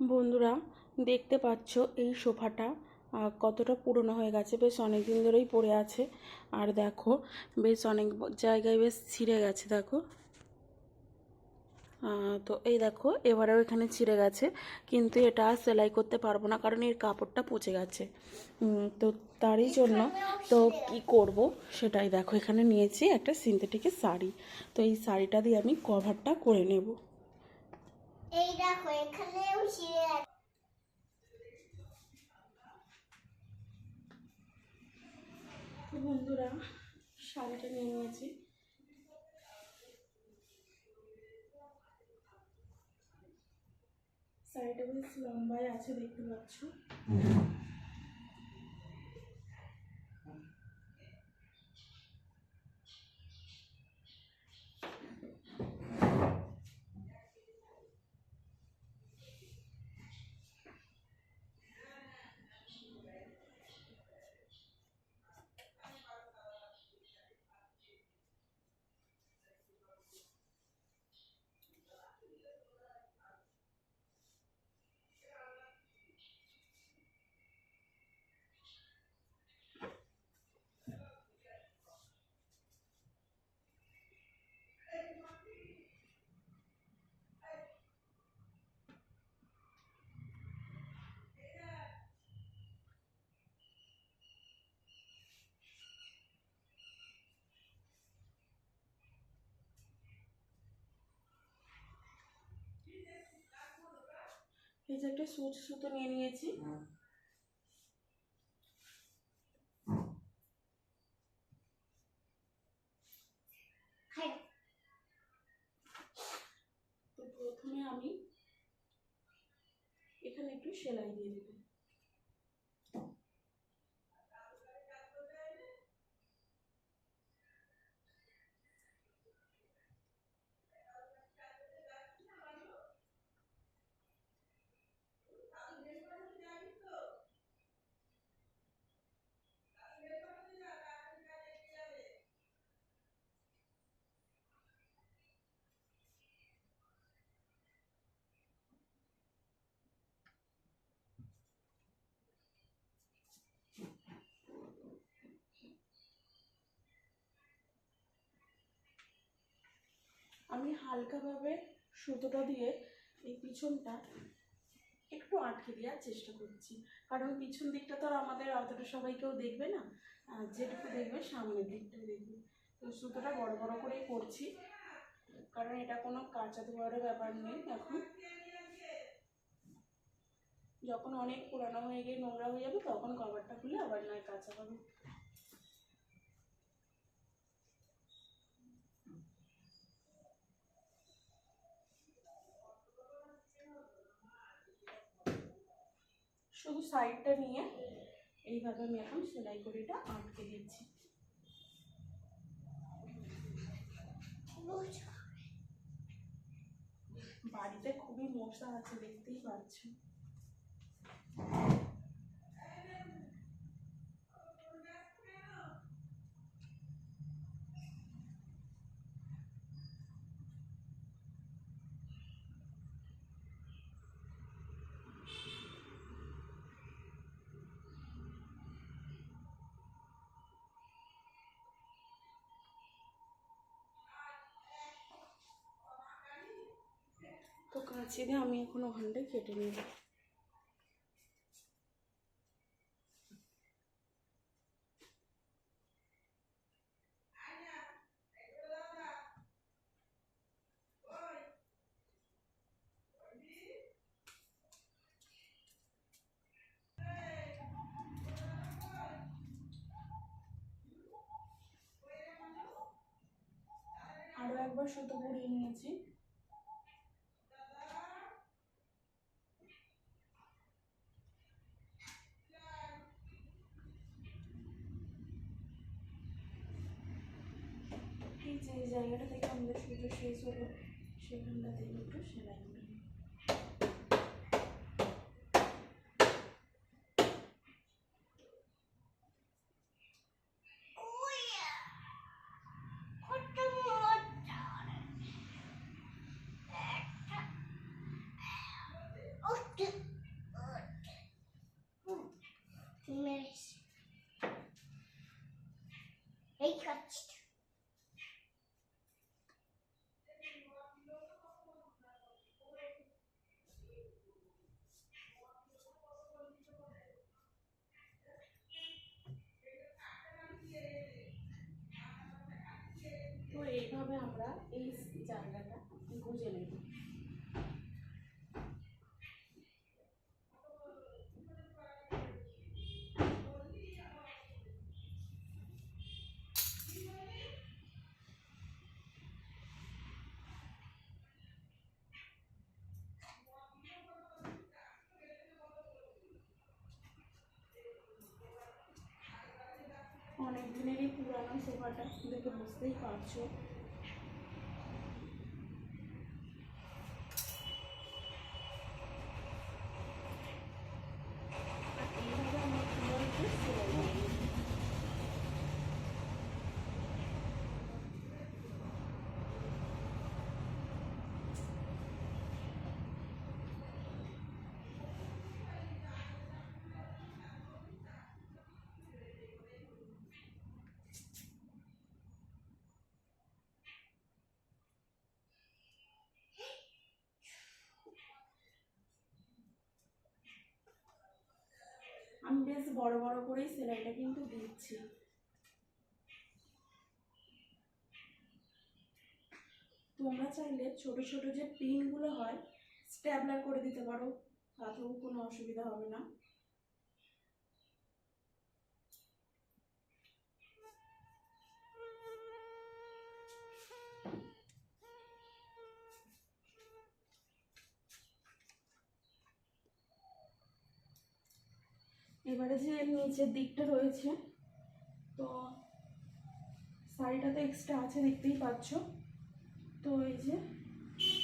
বন্ধুরা, দেখতে পাচ্ছ এই সোফাটা। কতটা পুরনো হয়ে গেছে, বেশ অনেক দিন ধরেই পড়ে আছে। আর দেখো, বেশ অনেক জায়গায় বেশ ছিঁড়ে গেছে, দেখো। তো এই দেখো, এবারেও এখানে ছিঁড়ে গেছে। কিন্তু এটা আর সেলাই করতে পারব না, কারণ এর কাপড়টা পচে গেছে। তো তারই জন্য তো কি করব সেটাই দেখো, এখানে নিয়েছি একটা সিনথেটিকের শাড়ি। তো এই শাড়িটা দিয়ে আমি কভারটা করে নেব। এই দেখো এখানেও ছিঁড়ে আছে বন্ধুরা শাড়িটা নিয়ে নিয়েছি। শাড়িটা বেশ লম্বাই আছে, দেখতে পাচ্ছ? এই যে একটা সুচ সুতো নিয়ে নিয়েছি। হ্যাঁ তো প্রথমে আমি এখানে একটু সেলাই দিয়ে দেব। আমি হালকাভাবে সুতোটা দিয়ে এই পিছনটা একটু আটকে দেওয়ার চেষ্টা করছি। কারণ পিছন দিকটা তো আর আমাদের অতটা সবাই কেউ দেখবে না। যেটুকু দেখবে সামনের দিকটা দেখবে। তো সুতোটা বড় বড় করেই করছি। কারণ এটা কোনো কাঁচা ধোয়ারও ব্যাপার নেই এখন। যখন অনেক পুরানো হয়ে গিয়ে নোংরা হয়ে যাবে, তখন কভারটা খুলে আবার নয় কাঁচা হবে। শুধু সাইডটা নিয়ে এইভাবে আমি এখন সেলাই করে এটা আটকে দিচ্ছি। বাড়িতে খুবই মশা আছে, দেখতেই পাচ্ছ। তো কাছে দিয়ে আমি এখন ওখানটায় কেটে নেব আরও একবার সুতো ঘুরিয়ে নিয়েছি এই যে এই জায়গাটা থেকে আমাদের সুতো শেষ হলো সেখানটাতে একটু সেলাই করে নিই। কত মজা ওকে সোফাটা দেখে বুঝতেই পারছ আর এইভাবে আমরা কীভাবে সেলাই করে নিই। আমি বেশ বড় বড় করেই সেলাইটা কিন্তু দিচ্ছি। তোমরা চাইলে ছোট ছোট যে পিনগুলো হয়, স্ট্যাবলার করে দিতে পারো, তাতেও কোনো অসুবিধা হবে না। এবারে যে নিচের দিকটা রয়েছে তো শাড়িটা তো এক্সট্রা আছে দেখতেই পাচ্ছ। তো এই যে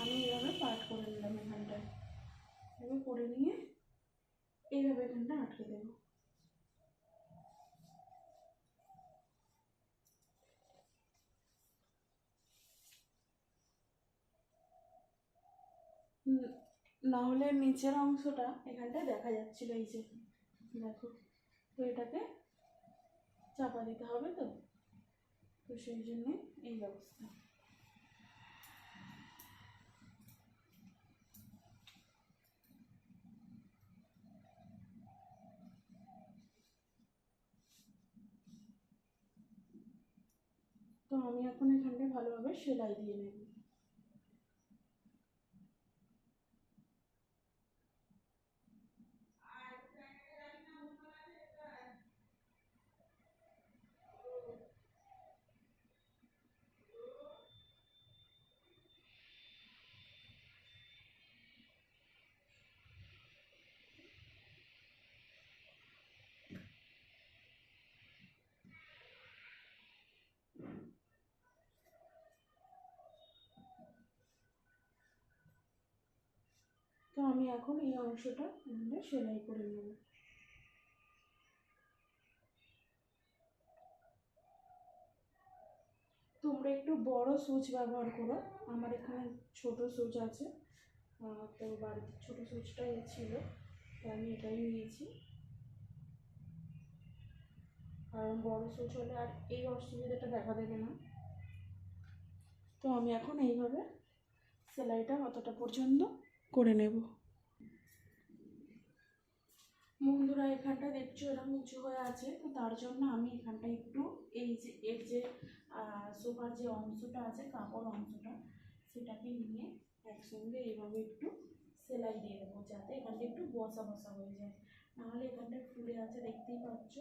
আমি এইভাবে পাট করে নিলাম এখানটায়। এভাবে করে নিয়ে এইভাবে এখানটা আটকে দেবো। উম, না হলে নিচের অংশটা এখানটায় দেখা যাচ্ছিল এই যে। দেখো, তো এটাকে চাপা দিতে হবে তো? তো সেই জন্য এই ব্যবস্থা। তো আমি এখন এখানটায় ভালোভাবে সেলাই দিয়ে নেব তো আমি এখন এই অংশটা এখানে সেলাই করে নেব। তোমরা একটু বড় সুচ ব্যবহার করো। আমার এখানে ছোট সুচ আছে। তো বাড়িতে ছোট সুচটাই ছিল, তো আমি এটাই নিয়েছি। কারণ বড় সুচ হলে আর এই অসুবিধাটা দেখা দেবে না। তো আমি এখন এইভাবে সেলাইটা অতটা পর্যন্ত করে নেব। বন্ধুরা এখানটা দেখছ এরকম উঁচু হয়ে আছে। তো তার জন্য আমি এখানটা একটু এই যে, এর যে সোফার যে অংশটা আছে, কাপড় অংশটা, সেটাকে নিয়ে একসঙ্গে এইভাবে একটু সেলাই দিয়ে দেবো, যাতে এখানটা একটু বসা বসা হয়ে যায়। নাহলে এখানটা ফুলে আছে, দেখতেই পাচ্ছ।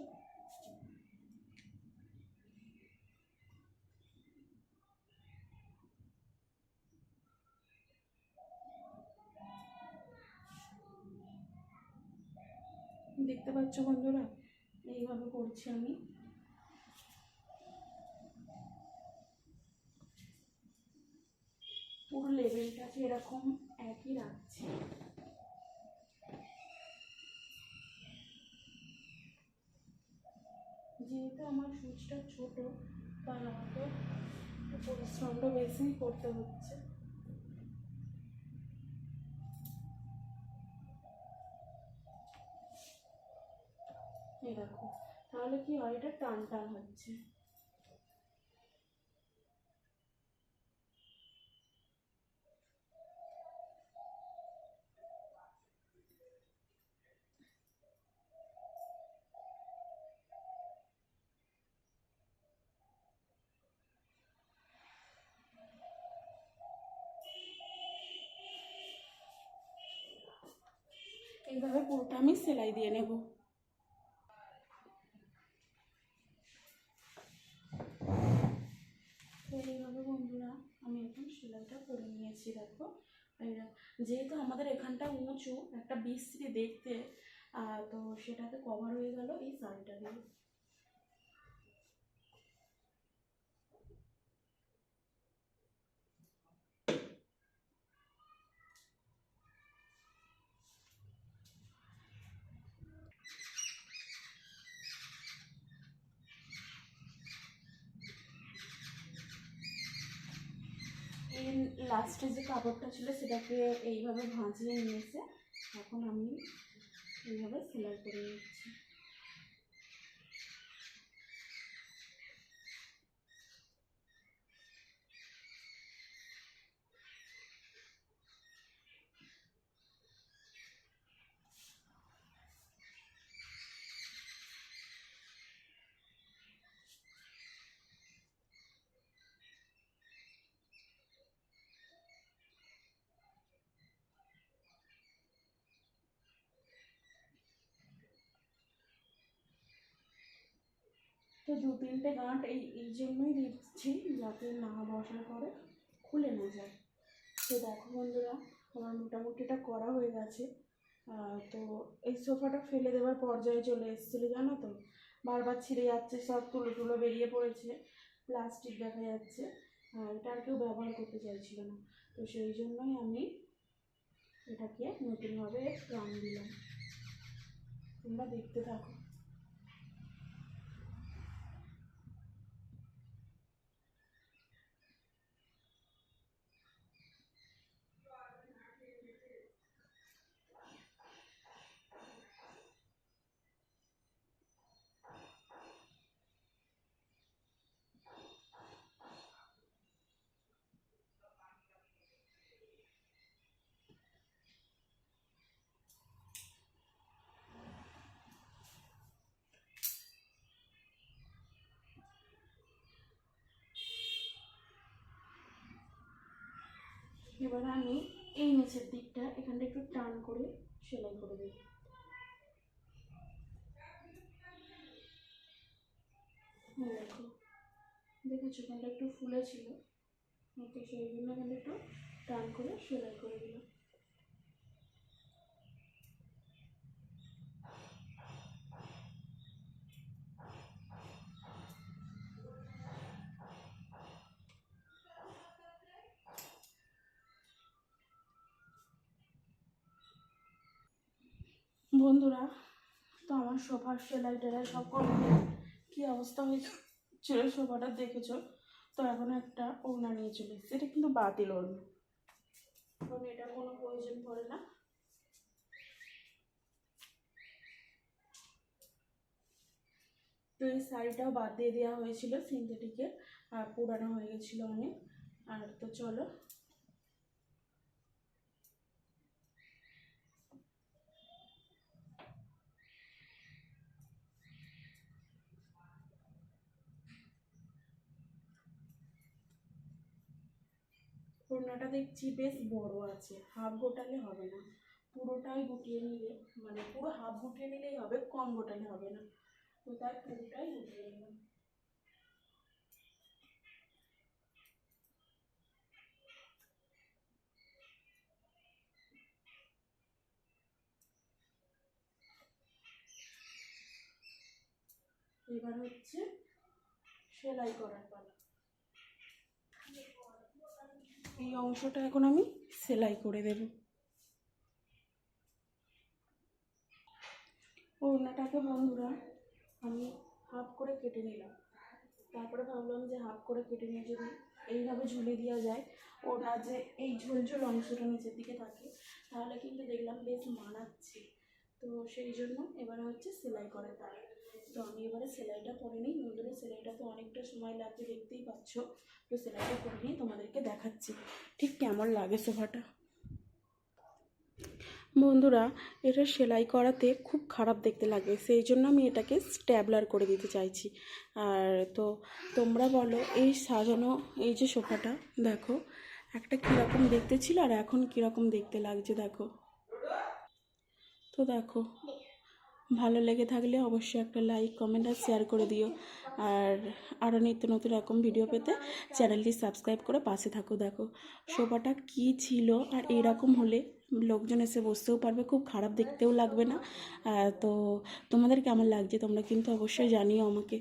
দেখতে পাচ্ছ বন্ধুরা? এইভাবে করছি আমি। পুরো লেভেলটাকে এরকম একই রাখছি। যেহেতু আমার সুচটা ছোট তাই আমাকে পরিশ্রমটা বেশি করতে হচ্ছে। দেখো তাহলে কি হয়? এটা টান টান হচ্ছে। এইভাবে পুরোটা আমি সেলাই দিয়ে নেব তো এইভাবে বন্ধুরা আমি এখন সেলাইটা করে রাখব যেহেতু আমাদের এখানটা উঁচু, একটা বিশ্রী দেখতে তো সেটাতে কভার হয়ে গেল এই শাড়িটা দিয়ে। লাস্টে যে কাপড়টা ছিল সেটাকে এইভাবে ভাঁজিয়ে নিয়েছে এখন আমি এইভাবে সেলাই করে নিচ্ছি। তো দু তিনটে গাঁট এই এই জন্যই দিচ্ছি যাতে না বসার পরে খুলে না যায়। তো দেখো বন্ধুরা, আমার মোটামুটি এটা করা হয়ে গেছে। তো এই সোফাটা ফেলে দেওয়ার পর্যায়ে চলে এসেছিল, জানো তো? বারবার ছিঁড়ে যাচ্ছে, সব তুলো তুলো বেরিয়ে পড়েছে, প্লাস্টিক দেখা যাচ্ছে। এটা আর কেউ ব্যবহার করতে চাইছিল না। তো সেই জন্যই আমি এটাকে নতুনভাবে প্রাণ দিলাম। তোমরা দেখতে থাকো। এবার আমি এই নিচের দিকটা এখানটা একটু টান করে সেলাই করে দেব দেখো, দেখেছ এখানটা একটু ফুলে ছিল? তো সেই জন্য এখানটা একটু টান করে সেলাই করে দিলাম। বন্ধুরা, তো আমার সোফার সেলাই টেলাই সব কমপ্লিট। কী অবস্থা হয়েছে? হয়েছিল সোফাটা দেখেছ? তো এখন একটা ওড়না নিয়ে চলে এসেছি। এটা কিন্তু বাতিল ওড়না। এখন এটা কোনো প্রয়োজন পড়ে না। তো এই শাড়িটাও বাদ দিয়ে দেওয়া হয়েছিল, সিনথেটিকের। আর পুরানো হয়ে গেছিল অনেক। আর তো চলো ওড়নাটা দেখছি বেশ বড় আছে। হাফ গোটালে হবে না। পুরোটাই গুটিয়ে নিলে মানে পুরো হাফ গুটিয়ে নিলেই হবে, কম গোটালে হবে না। তো তাই পুরোটাই গুটিয়ে নিলাম। এবার হচ্ছে সেলাই করার পালা। এই অংশটা এখন আমি সেলাই করে দেব। ওড়নাটাকে বন্ধুরা, আমি হাফ করে কেটে নিলাম। তারপরে ভাবলাম যে হাফ করে কেটে নিয়ে যদি এইভাবে ঝুলে দেওয়া যায় ওটা যে এই ঝোলঝোল অংশটা নিচের দিকে থাকে, তাহলে কিন্তু দেখলাম বেশ মানাচ্ছে। তো সেই জন্য এবার হচ্ছে সেলাই করে তার। তো আমি এবারে সেলাইটা করে নিই। বন্ধুরা, সেলাইটা তো অনেকটা সময় লাগছে, দেখতেই পাচ্ছ। তো সেলাইটা করে নিয়ে তোমাদেরকে দেখাচ্ছি। ঠিক কেমন লাগে সোফাটা বন্ধুরা, এটা সেলাই করাতে খুব খারাপ দেখতে লাগে। সেই জন্য আমি এটাকে স্ট্যাবলার করে দিতে চাইছি। আর তো তোমরা বলো, এই সাজানো, এই যে সোফাটা দেখো, একটা কীরকম দেখতে ছিল আর এখন কীরকম দেখতে লাগছে, দেখো। তো দেখো ভালো লেগে থাকলে অবশ্যই একটা লাইক কমেন্ট আর শেয়ার করে দিও। আর আরও নিত্য নতুন রকম ভিডিও পেতে চ্যানেলটি সাবস্ক্রাইব করে পাশে থাকো, দেখো। সোফাটা কি ছিল আর এরকম হলে লোকজন এসে বসতেও পারবে, খুব খারাপ দেখতেও লাগবে না। তো তোমাদের কেমন লাগছে তোমরা কিন্তু অবশ্যই জানিও আমাকে।